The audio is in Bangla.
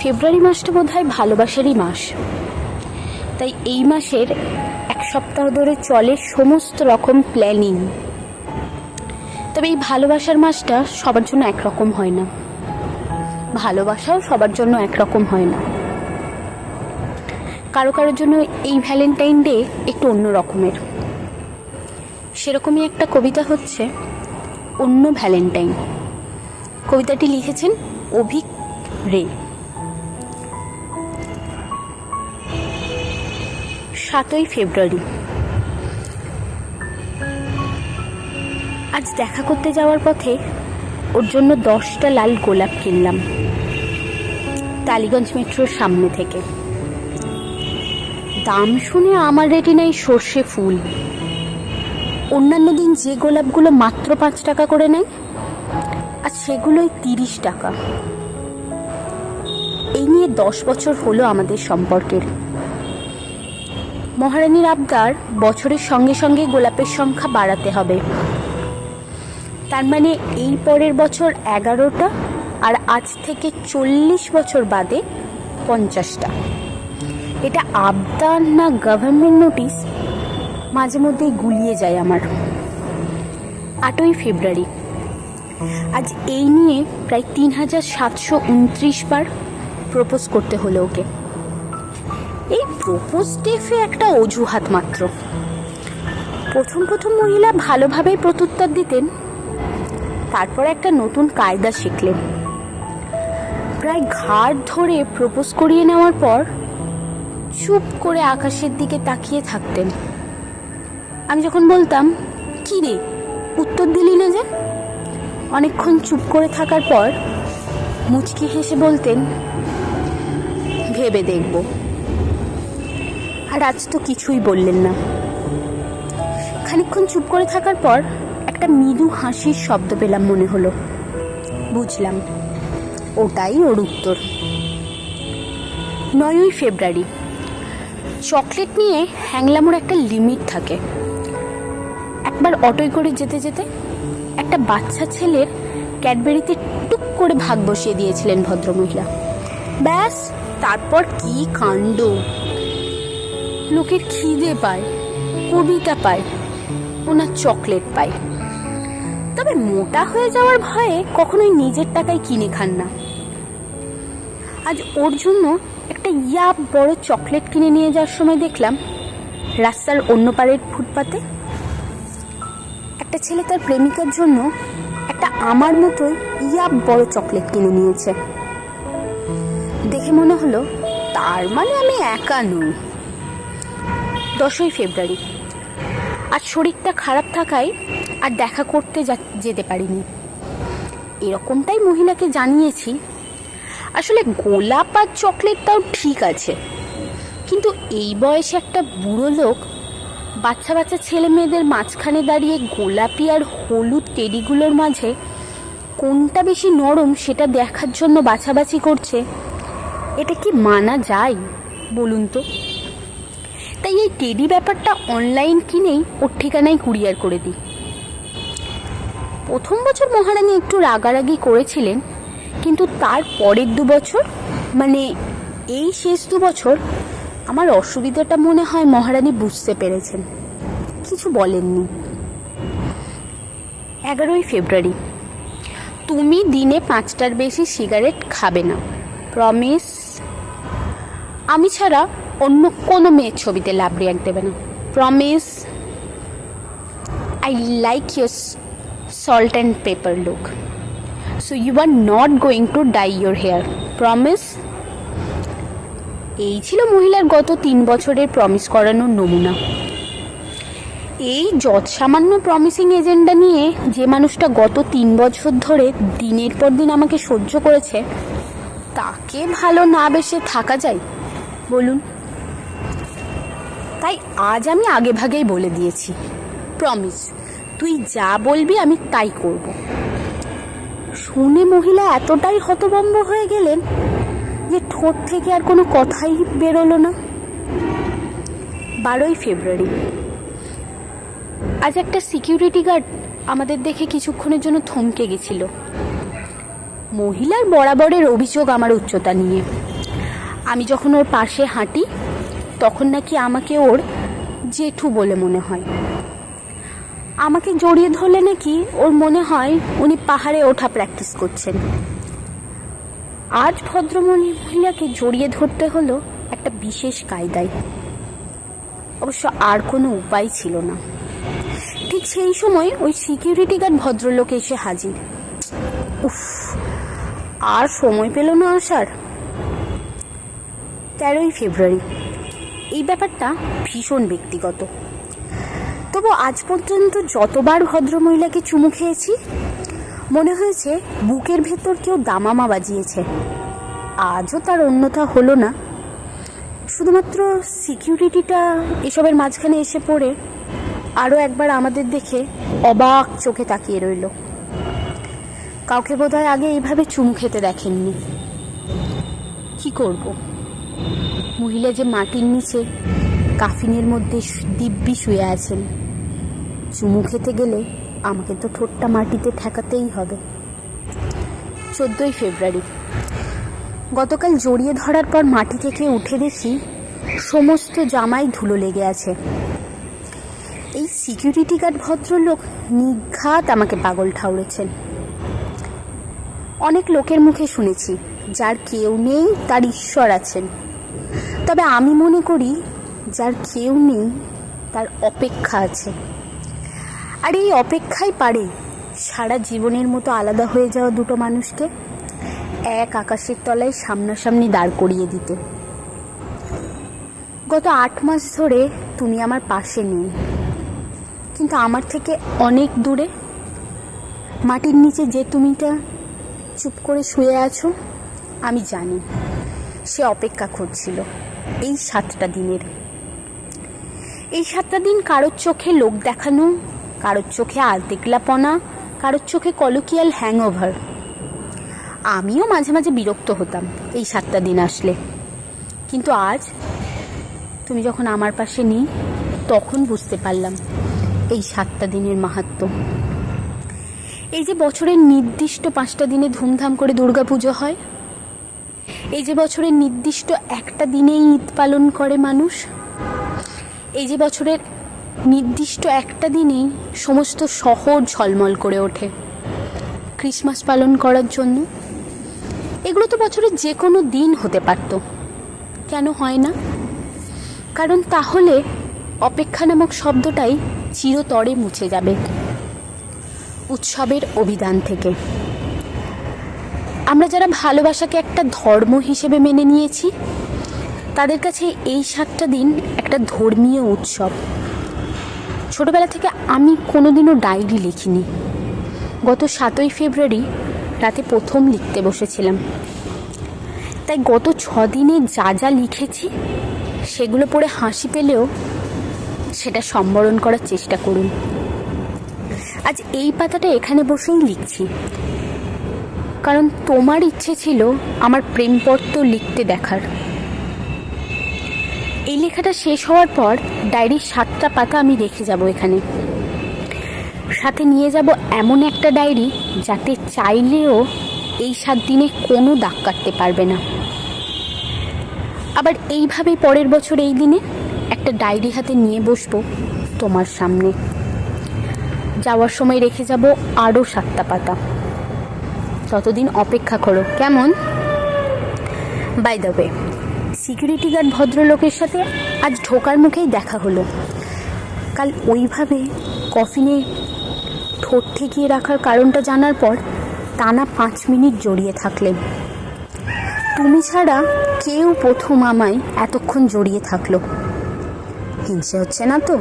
ফেব্রুয়ারি মাসটা বোধ হয় ভালোবাসারই মাস। তাই এই মাসের এক সপ্তাহ ধরে চলে সমস্ত রকম প্ল্যানিং। তবে এই ভালোবাসার মাসটা সবার জন্য একরকম হয় না। ভালোবাসাও সবার জন্য একরকম হয় না। কারও কারোর জন্য এই ভ্যালেন্টাইন ডে একটু অন্য রকমের। সেরকমই একটা কবিতা হচ্ছে, অন্য ভ্যালেন্টাইন। কবিতাটি লিখেছেন অভিক রে। সাতই ফেব্রুয়ারি। আজ দেখা করতে যাওয়ার পথে ওর জন্য দশটা লাল গোলাপ কিনলাম। টালিগঞ্জ মেট্রোর সামনে থেকে। দাম শুনে আমার রেটিনায় সর্ষে ফুল। অন্যান্য দিন যে গোলাপগুলো মাত্র পাঁচ টাকা করে নেয়, আর সেগুলোই তিরিশ টাকা। এই নিয়ে দশ বছর হলো আমাদের সম্পর্কের। মহারানীর আবদার বছরের সঙ্গে সঙ্গে গোলাপের সংখ্যা বাড়াতে হবে। তার মানে এই পরের বছর এগারোটা আর আজ থেকে চল্লিশ বছর বাদে পঞ্চাশটা। এটা আবদার না গভর্নমেন্ট নোটিশ মাঝে মধ্যেই গুলিয়ে যায় আমার। আটই ফেব্রুয়ারি। আজ এই নিয়ে প্রায় তিন হাজার সাতশো উনত্রিশ বার প্রপোজ করতে হলো ওকে। এই প্রপোজ ডেফে একটা অজুহাত মাত্র। প্রথম প্রথম মহিলা ভালোভাবেই প্রত্যুত্তর দিতেন। তারপর একটা নতুন কায়দা শিখলেন। প্রায় ঘাড় ধরে প্রপোজ করিয়ে নেওয়ার পর চুপ করে আকাশের দিকে তাকিয়ে থাকতেন। আমি যখন বলতাম, কি রে, উত্তর দিলি না যে? অনেকক্ষণ চুপ করে থাকার পর মুচকি হেসে বলতেন, ভেবে দেখব। আজ তো কিছুই বললেন না। খানিকক্ষণ চুপ করে থাকার পর একটা মৃদু হাসির শব্দ পেলাম মনে হলো। বুঝলাম, ওটাই ওর উত্তর। নয়ই ফেব্রুয়ারি, চকলেট নিয়ে হ্যাংলামোর একটা লিমিট থাকে। একবার অটোয় করে যেতে যেতে একটা বাচ্চা ছেলের ক্যাডবেরিতে টুক করে ভাগ বসিয়ে দিয়েছিলেন ভদ্রমহিলা। ব্যাস, তারপর কি কাণ্ড। লোকের খিদে পায়, কবিতা পায়, ওনার চকলেট পায়। তবে মোটা হয়ে যাওয়ার ভয়ে কখনোই নিজের টাকায় কিনে খান না। আজ ওর জন্য একটা ইয়া বড় চকলেট কিনে নিয়ে যাওয়ার সময় দেখলাম, রাস্তার অন্য পাড়ের ফুটপাতে একটা ছেলে তার প্রেমিকার জন্য একটা আমার মতোই ইয়া বড় চকলেট কিনে নিয়েছে। দেখে মনে হলো, তার মানে আমি একা নই। দশই ফেব্রুয়ারি। আজ শরীরটা খারাপ থাকায় আর দেখা করতে যেতে পারিনি। এরকমটাই মহিলাকে জানিয়েছি। আসলে গোলাপ আর চকলেটটাও ঠিক আছে। কিন্তু এই বয়সে একটা বুড়ো লোক বাচ্চা বাচ্চা ছেলে মেয়েদের মাঝখানে দাঁড়িয়ে গোলাপি আর হলুদ টেডিগুলোর মাঝে কোনটা বেশি নরম সেটা দেখার জন্য বাছাবাছি করছে, এটা কি মানা যায় বলুন তো? তাই এই টেডি ব্যাপারটা অনলাইন কিনেই ওর ঠিকানায় কুরিয়ার করে দিই। প্রথম বছর মহারানী একটু রাগারাগি করেছিলেন, কিন্তু তার পরের দু বছর মানে এই শেষ দু বছর, আমার অসুবিধাটা মনে হয় মহারানী বুঝতে পেরেছেন। কিছু বলেননি। এগারোই ফেব্রুয়ারি, তুমি দিনে পাঁচটার বেশি সিগারেট খাবে না প্রমিস আমি ছাড়া অন্য কোনো মেয়ের ছবিতে লাভ রিয়াক্ট দেবে না। Promise I like your salt and pepper look so you are not going to die your hair promise এই ছিল মহিলার গত তিন বছরের প্রমিস করানোর নমুনা। এই যৎ সামান্য প্রমিসিং এজেন্ডা নিয়ে যে মানুষটা গত তিন বছর ধরে দিনের পর দিন আমাকে সহ্য করেছে, তাকে ভালো না বেসে থাকা যায়? বলুন। তাই আজ আমি আগে ভাগেই বলে দিয়েছি। প্রমিস তুই যা বলবি আমি তাই করব। শুনে মহিলা এতটাই হতভম্ব হয়ে গেলেন যে ঠোঁট থেকে আর কোনো কথাই বেরোলো না। বারোই ফেব্রুয়ারি। আজ একটা সিকিউরিটি গার্ড আমাদের দেখে কিছুক্ষণের জন্য থমকে গেছিল। মহিলার বরাবরের অভিযোগ আমার উচ্চতা নিয়ে। আমি যখন ওর পাশে হাঁটি তখন নাকি আমাকে ওর জেঠু বলে মনে হয়। আমাকে জড়িয়ে ধরলে নাকি ওর মনে হয় উনি পাহাড়ে ওঠা প্র্যাকটিস করছেন। আজ ভদ্রমণি মহিলাকে জড়িয়ে ধরতে হলো একটা বিশেষ কায়দায়। অবশ্য আর কোনো উপায় ছিল না। ঠিক সেই সময় ওই সিকিউরিটি গার্ড ভদ্রলোক এসে হাজির। উফ, আর সময় পেল না আসার। তেরোই ফেব্রুয়ারি। এই ব্যাপারটা ভীষণ ব্যক্তিগত। তবু আজ পর্যন্ত যতবার ভদ্রমহিলাকে চুমু খেয়েছি, মনে হয়েছে বুকের ভেতর কেউ দামামা বাজিয়েছে। আজও তার অন্যথা হলো না। শুধুমাত্র সিকিউরিটিটা এসবের মাঝখানে এসে পড়ে, আরও একবার আমাদের দেখে অবাক চোখে তাকিয়ে রইল। কাউকে বোধহয় আগে এইভাবে চুমু খেতে দেখেননি। কি করব? মহিলা যে মাটির নিচে কাফিনের মধ্যে দিব্যি শুয়ে আছেন, চুমু খেতে গেলে আমাকে তো ঠোঁটটা মাটিতে ঠেকাতেই হবে। চোদ্দোই ফেব্রুয়ারি। গতকাল জড়িয়ে ধরার পর মাটি থেকে উঠে দেখি সমস্ত জামাই ধুলো লেগে আছে। এই সিকিউরিটি গার্ড ভদ্রলোক নিঘাত আমাকে পাগল ঠাউরেছেন অনেক লোকের মুখে শুনেছি, যার কেউ নেই, তার ঈশ্বর আছেন। তবে আমি মনে করি যার কেউ নেই, তার অপেক্ষা আছে। আর এই অপেক্ষাই পারে সারা জীবনের মতো আলাদা হয়ে যাওয়া দুটো মানুষকে এক আকাশের তলায় সামনাসামনি দাঁড় করিয়ে দিতে। গত আট মাস ধরে তুমি আমার পাশে নেই। কিন্তু আমার থেকে অনেক দূরে, মাটির নিচে যে তুমিটা চুপ করে শুয়ে আছো, আমি জানি। সে অপেক্ষা করছিল। এই সাতটা দিনের। এই সাতটা দিন কারোর চোখে লোক দেখানো, কারোর চোখে আলতেকলাপনা, কারোর চোখে কলকিয়াল হ্যাংওভার। আমিও মাঝে মাঝে বিরক্ত হতাম এই সাতটা দিন আসলে। কিন্তু আজ তুমি যখন আমার পাশে নেই, তখন বুঝতে পারলাম এই সাতটা দিনের মাহাত্ম্য এই যে বছরের নির্দিষ্ট পাঁচটা দিনে ধুমধাম করে দুর্গাপুজো হয় এই যে বছরের নির্দিষ্ট একটা দিনেই ঈদ পালন করে মানুষ, এই যে বছরের নির্দিষ্ট একটা দিনেই সমস্ত শহর ঝলমল করে ওঠে ক্রিসমাস পালন করার জন্য। এগুলো তো বছরের যে কোনো দিন হতে পারত। কেন হয় না? কারণ তাহলে অপেক্ষা নামক শব্দটাই চিরতরে মুছে যাবে উৎসবের অভিধান থেকে। আমরা যারা ভালোবাসাকে একটা ধর্ম হিসেবে মেনে নিয়েছি, তাদের কাছে এই সাতটা দিন একটা ধর্মীয় উৎসব। ছোটবেলা থেকে আমি কোনোদিনও ডায়েরি লিখিনি। গত সাতই ফেব্রুয়ারি রাতে প্রথম লিখতে বসেছিলাম। তাই গত ছ দিনে যা যা লিখেছি, সেগুলো পড়ে হাসি পেলেও সেটা সম্বরণ করার চেষ্টা করুন। আজ এই পাতাটা এখানে বসেই লিখছি। কারণ তোমার ইচ্ছে ছিল আমার প্রেমপত্র লিখতে দেখার। এই লেখাটা শেষ হওয়ার পর ডায়েরির সাতটা পাতা আমি রেখে যাব এখানে। সাথে নিয়ে যাব এমন একটা ডায়েরি যাতে চাইলেও এই সাত দিনে কোনো দাগ কাটতে পারবে না। আবার এইভাবেই পরের বছর এই দিনে একটা ডায়েরি হাতে নিয়ে বসবো তোমার সামনে। যাওয়ার সময় রেখে যাব আরও সাতটা পাতা। ততদিন অপেক্ষা করো। কেমন? By the way security guard ভদ্রলোকের সাথে আজ ঢোকার মুখেই দেখা হলো। কাল ওইভাবে কফিনে ঠোঁট ঠেকিয়ে রাখার কারণটা জানার পর টানা পাঁচ মিনিট জড়িয়ে থাকলেন। তুমি ছাড়া কেউ প্রথম আমায় এতক্ষণ জড়িয়ে থাকল। হিংসে হচ্ছে না তো?